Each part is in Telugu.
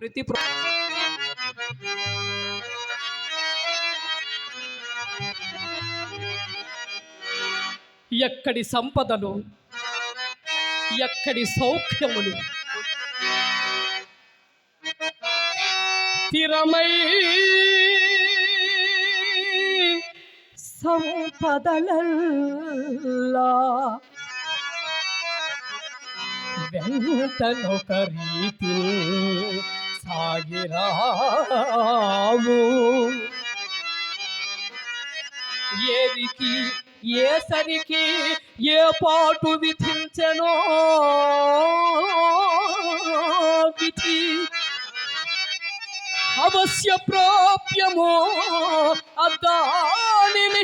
ప్రతి ఎక్కడి సంపదలు ఎక్కడి సౌఖ్యములు స్థిరమై సంపదలల్లా వెంటనొక రీతి సాగిరావు ఏరికి ఏ సరికి ఏ పాటు విధించనో విధి. అవశ్య ప్రాప్యమో అదానిని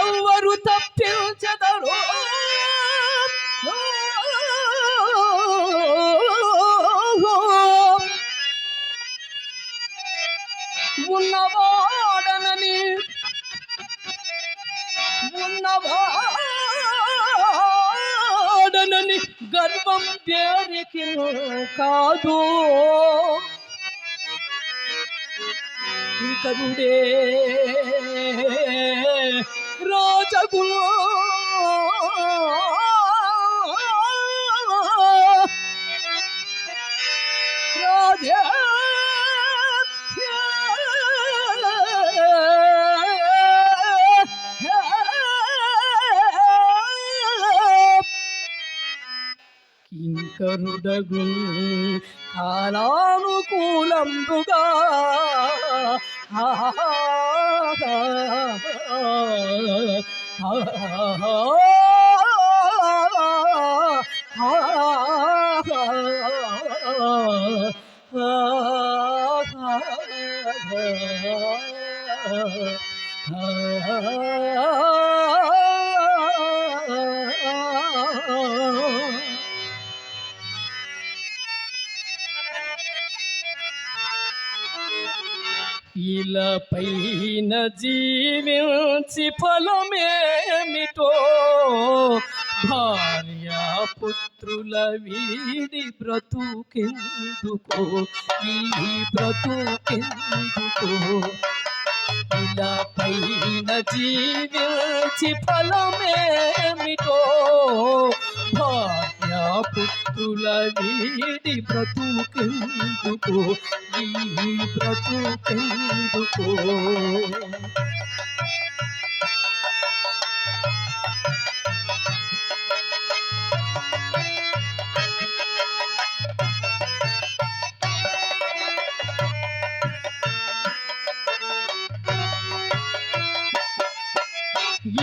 ఎవ్వరు తప్పించదరో ఉన్నవాడనని. ఉన్నవాడనని గర్వం దేనికి కాదు. ఇంకరుడే రాజగులు కింకరుడగు కాలానుకూలంబుగా. ఇలా పైన జీవించి ఫలమేమిటో భార్య పుత్రుల వీడి బ్రతుకెందుకో? ఈ బ్రతుకెందుకో? ఇలా పైన జీవించి ఫలమేమి భార్య వీడి బ్రతుకెందుకో? ఈ బ్రతుకెందుకో?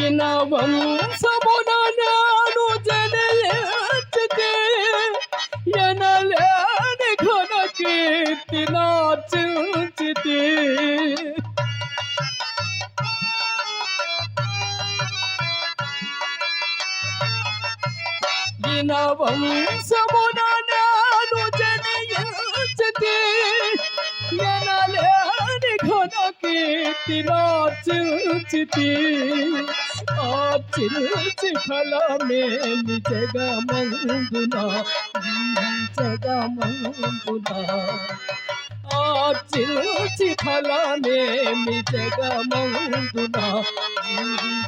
ఇన వంశమున ఇన వంశమున నాను జనయచతే ఎనలేని ఘన కీర్తి నార్చించితే ఆర్చించి ఫలమేమి జగమందున జగమందున. ఆర్చించి ఫలమేమి జగమందున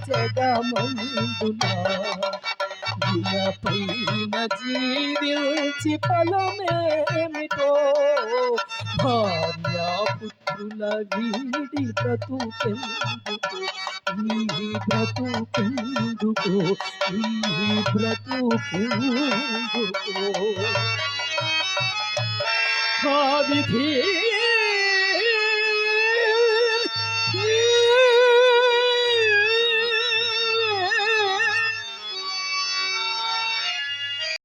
జగమందున. పైన జీవించి ఫలమేమిటో? భార్యాపుత్రుల వీడి బ్రతుకెందుకు? ఈ బ్రతుకెందుకు? ఈ బ్రతుకెందుకు? ఆ విధి